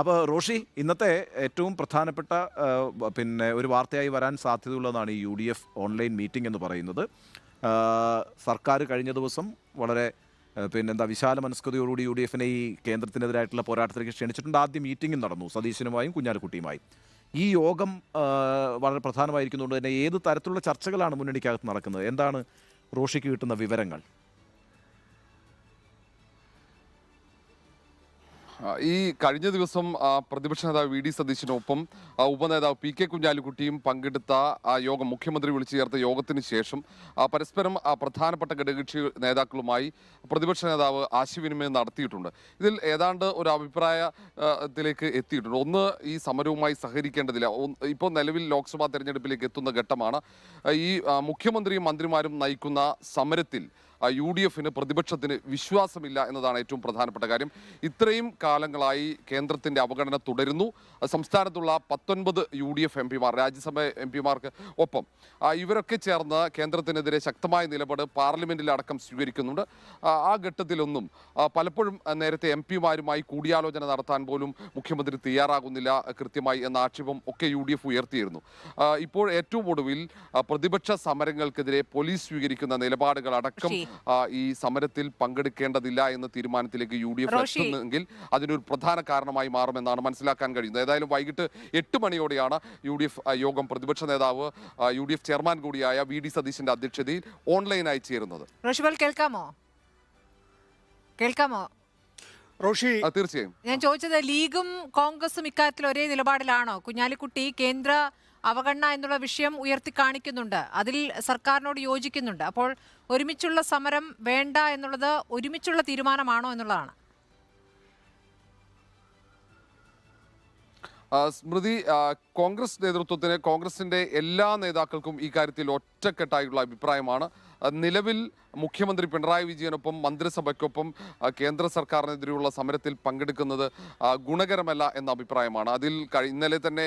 അപ്പോൾ റോഷി ഇന്നത്തെ ഏറ്റവും പ്രധാനപ്പെട്ട പിന്നെ ഒരു വാർത്തയായി വരാൻ സാധ്യതയുള്ളതാണ് ഈ U D F online meeting എന്ന് പറയുന്നത്. സർക്കാർ കഴിഞ്ഞ ദിവസം വളരെ പിന്നെന്താ വിശാല മനസ്കൃതിയോടുകൂടി യു ഡി എഫിനെ ഈ കേന്ദ്രത്തിനെതിരായിട്ടുള്ള പോരാട്ടത്തിലേക്ക് ക്ഷണിച്ചിട്ടുണ്ട്. ആദ്യം മീറ്റിംഗും നടന്നു സതീശനുമായും കുഞ്ഞാലിക്കുട്ടിയുമായും. ഈ യോഗം വളരെ പ്രധാനമായിരിക്കുന്നതുകൊണ്ട് തന്നെ ഏത് തരത്തിലുള്ള ചർച്ചകളാണ് മുന്നണിക്കകത്ത് നടക്കുന്നത്? എന്താണ് റോഷിക്ക് കിട്ടുന്ന വിവരങ്ങൾ? ഈ കഴിഞ്ഞ ദിവസം പ്രതിപക്ഷ നേതാവ് വി ഡി സതീശിനൊപ്പം ഉപനേതാവ് പി കെ കുഞ്ഞാലിക്കുട്ടിയും പങ്കെടുത്ത ആ യോഗം മുഖ്യമന്ത്രി വിളിച്ചു ചേർത്ത യോഗത്തിന് ശേഷം പരസ്പരം പ്രധാനപ്പെട്ട ഘടകകക്ഷി നേതാക്കളുമായി പ്രതിപക്ഷ നേതാവ് ആശയവിനിമയം നടത്തിയിട്ടുണ്ട്. ഇതിൽ ഏതാണ്ട് ഒരു അഭിപ്രായത്തിലേക്ക് എത്തിയിട്ടുണ്ട്. ഒന്ന് ഈ സമരവുമായി സഹകരിക്കേണ്ടതില്ല. ഇപ്പോൾ നിലവിൽ ലോക്സഭാ തെരഞ്ഞെടുപ്പിലേക്ക് എത്തുന്ന ഘട്ടമാണ്. ഈ മുഖ്യമന്ത്രിയും മന്ത്രിമാരും നയിക്കുന്ന സമരത്തിൽ യു ഡി എഫിന് പ്രതിപക്ഷത്തിന് വിശ്വാസമില്ല എന്നതാണ് ഏറ്റവും പ്രധാനപ്പെട്ട കാര്യം. ഇത്രയും കാലങ്ങളായി കേന്ദ്രത്തിന്റെ അവഗണന തുടരുന്നു. സംസ്ഥാനത്തുള്ള പത്തൊൻപത് യു ഡി എഫ് എം പിമാർ രാജ്യസഭ എം പിമാർക്ക് ഒപ്പം. ഇവരൊക്കെ ചേർന്ന് കേന്ദ്രത്തിനെതിരെ ശക്തമായ നിലപാട് പാർലമെന്റിലടക്കം സ്വീകരിക്കുന്നുണ്ട്. ആ, ഘട്ടത്തിലൊന്നും പലപ്പോഴും നേരത്തെ എം പിമാരുമായി കൂടിയാലോചന നടത്താൻ പോലും മുഖ്യമന്ത്രി തയ്യാറാകുന്നില്ല കൃത്യമായി എന്ന ആക്ഷേപം ഒക്കെ യു ഡി എഫ് ഉയർത്തിയിരുന്നു. ഇപ്പോൾ ഏറ്റവും ഒടുവിൽ പ്രതിപക്ഷ സമരങ്ങൾക്കെതിരെ പോലീസ് സ്വീകരിക്കുന്ന നിലപാടുകൾ അടക്കം ഈ സമരത്തിൽ പങ്കെടുക്കേണ്ടതില്ല എന്ന തീരുമാനത്തിലേക്ക് യു ഡി എഫ് എത്തുന്നെങ്കിൽ അതിനൊരു പ്രധാന കാരണമായി മാറുമെന്നാണ് മനസ്സിലാക്കാൻ കഴിയുന്നത്. ഏതായാലും വൈകിട്ട് എട്ട് മണിയോടെയാണ് യു ഡി എഫ് യോഗം പ്രതിപക്ഷ നേതാവ് യു ഡി എഫ് ചെയർമാൻ കൂടിയായ വി ഡി സതീശന്റെ അധ്യക്ഷതയിൽ ഓൺലൈനായി ചേരുന്നത്. കേൾക്കാമോ? കേൾക്കാമോ? റോഷി തീർച്ചയായും. ഞാൻ ചോദിച്ചത് ലീഗും കോൺഗ്രസും ഇക്കാര്യത്തിൽ ഒരേ നിലപാടിലാണോ? കുഞ്ഞാലിക്കുട്ടി കേന്ദ്ര അവഗണന എന്നുള്ള വിഷയം ഉയർത്തി കാണിക്കുന്നുണ്ട്. അതിൽ സർക്കാരിനോട് യോജിക്കുന്നുണ്ട്. അപ്പോൾ ഒരുമിച്ചുള്ള സമരം വേണ്ട എന്നുള്ളത് ഒരുമിച്ചുള്ള തീരുമാനമാണോ എന്നുള്ളതാണ്. സ്മൃതി കോൺഗ്രസ് നേതൃത്വത്തിന് കോൺഗ്രസിന്റെ എല്ലാ നേതാക്കൾക്കും ഈ കാര്യത്തിൽ ഒറ്റക്കെട്ടായിട്ടുള്ള അഭിപ്രായമാണ്. നിലവിൽ മുഖ്യമന്ത്രി പിണറായി വിജയനൊപ്പം മന്ത്രിസഭയ്ക്കൊപ്പം കേന്ദ്ര സർക്കാരിനെതിരെയുള്ള സമരത്തിൽ പങ്കെടുക്കുന്നത് ഗുണകരമല്ല എന്ന അഭിപ്രായമാണ്. അതിൽ ഇന്നലെ തന്നെ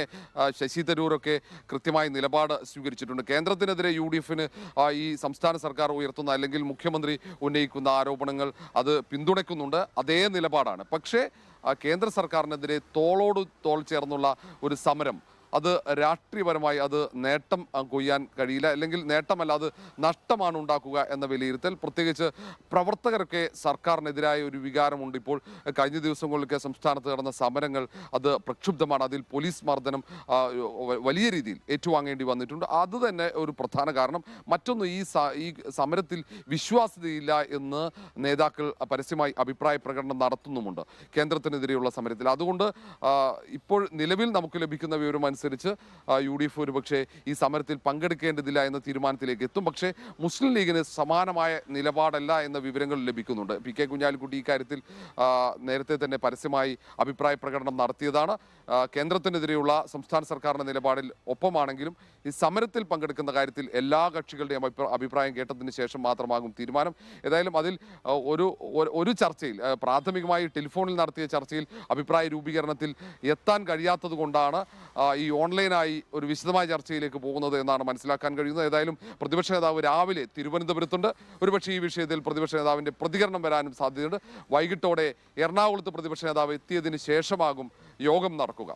ശശി തരൂരൊക്കെ കൃത്യമായ നിലപാട് സ്വീകരിച്ചിട്ടുണ്ട്. കേന്ദ്രത്തിനെതിരെ യു ഡി എഫിന് ഈ സംസ്ഥാന സർക്കാർ ഉയർത്തുന്ന അല്ലെങ്കിൽ മുഖ്യമന്ത്രി ഉന്നയിക്കുന്ന ആരോപണങ്ങൾ അത് പിന്തുണയ്ക്കുന്നുണ്ട്. അതേ നിലപാടാണ്. പക്ഷേ കേന്ദ്ര സർക്കാരിനെതിരെ തോളോട് തോൾ ചേർന്നുള്ള ഒരു സമരം അത് രാഷ്ട്രീയപരമായി അത് നേട്ടം കൊയ്യാൻ കഴിയില്ല. അല്ലെങ്കിൽ നേട്ടമല്ല അത് നഷ്ടമാണ് ഉണ്ടാക്കുക എന്ന വിലയിരുത്തൽ. പ്രത്യേകിച്ച് പ്രവർത്തകരൊക്കെ സർക്കാരിനെതിരായ ഒരു വികാരമുണ്ട് ഇപ്പോൾ. കഴിഞ്ഞ ദിവസങ്ങളിലൊക്കെ സംസ്ഥാനത്ത് നടന്ന സമരങ്ങൾ അത് പ്രക്ഷുബ്ധമാണ്. അതിൽ പോലീസ് മർദ്ദനം വലിയ രീതിയിൽ ഏറ്റുവാങ്ങേണ്ടി വന്നിട്ടുണ്ട്. അത് തന്നെ ഒരു പ്രധാന കാരണം. മറ്റൊന്ന് ഈ ഈ സമരത്തിൽ വിശ്വാസ്യതയില്ല എന്ന് നേതാക്കൾ പരസ്യമായി അഭിപ്രായ പ്രകടനം നടത്തുന്നുമുണ്ട് കേന്ദ്രത്തിനെതിരെയുള്ള സമരത്തിൽ. അതുകൊണ്ട് ഇപ്പോൾ നിലവിൽ നമുക്ക് ലഭിക്കുന്ന വിവരം അനുസരിച്ച് യു ഡി എഫ് ഒരുപക്ഷെ ഈ സമരത്തിൽ പങ്കെടുക്കേണ്ടതില്ല എന്ന തീരുമാനത്തിലേക്ക് എത്തും. പക്ഷേ മുസ്ലിം ലീഗിന് സമാനമായ നിലപാടല്ല എന്ന വിവരങ്ങൾ ലഭിക്കുന്നുണ്ട്. പി കെ കുഞ്ഞാലിക്കുട്ടി ഇക്കാര്യത്തിൽ നേരത്തെ തന്നെ പരസ്യമായി അഭിപ്രായ പ്രകടനം നടത്തിയതാണ്. കേന്ദ്രത്തിനെതിരെയുള്ള സംസ്ഥാന സർക്കാരിന്റെ നിലപാടിൽ ഒപ്പമാണെങ്കിലും ഈ സമരത്തിൽ പങ്കെടുക്കുന്ന കാര്യത്തിൽ എല്ലാ കക്ഷികളുടെയും അഭിപ്രാ- അഭിപ്രായം കേട്ടതിന് ശേഷം മാത്രമാകും തീരുമാനം. ഏതായാലും അതിൽ ഒരു- ഒരു ചർച്ചയിൽ പ്രാഥമികമായി ടെലിഫോണിൽ നടത്തിയ ചർച്ചയിൽ അഭിപ്രായ രൂപീകരണത്തിൽ എത്താൻ കഴിയാത്തത് കൊണ്ടാണ് ഈ ഓൺലൈനായി ഒരു വിശദമായ ചർച്ചയിലേക്ക് പോകുന്നത് എന്നാണ് മനസ്സിലാക്കാൻ കഴിയുന്നത്. ഏതായാലും പ്രതിപക്ഷ നേതാവ് രാവിലെ തിരുവനന്തപുരത്തുണ്ട്. ഒരുപക്ഷെ ഈ വിഷയത്തിൽ പ്രതിപക്ഷ നേതാവിന്റെ പ്രതികരണം വരാനും സാധ്യതയുണ്ട്. വൈകിട്ടോടെ എറണാകുളത്ത് പ്രതിപക്ഷ നേതാവ് എത്തിയതിന് ശേഷമാകും യോഗം നടക്കുക.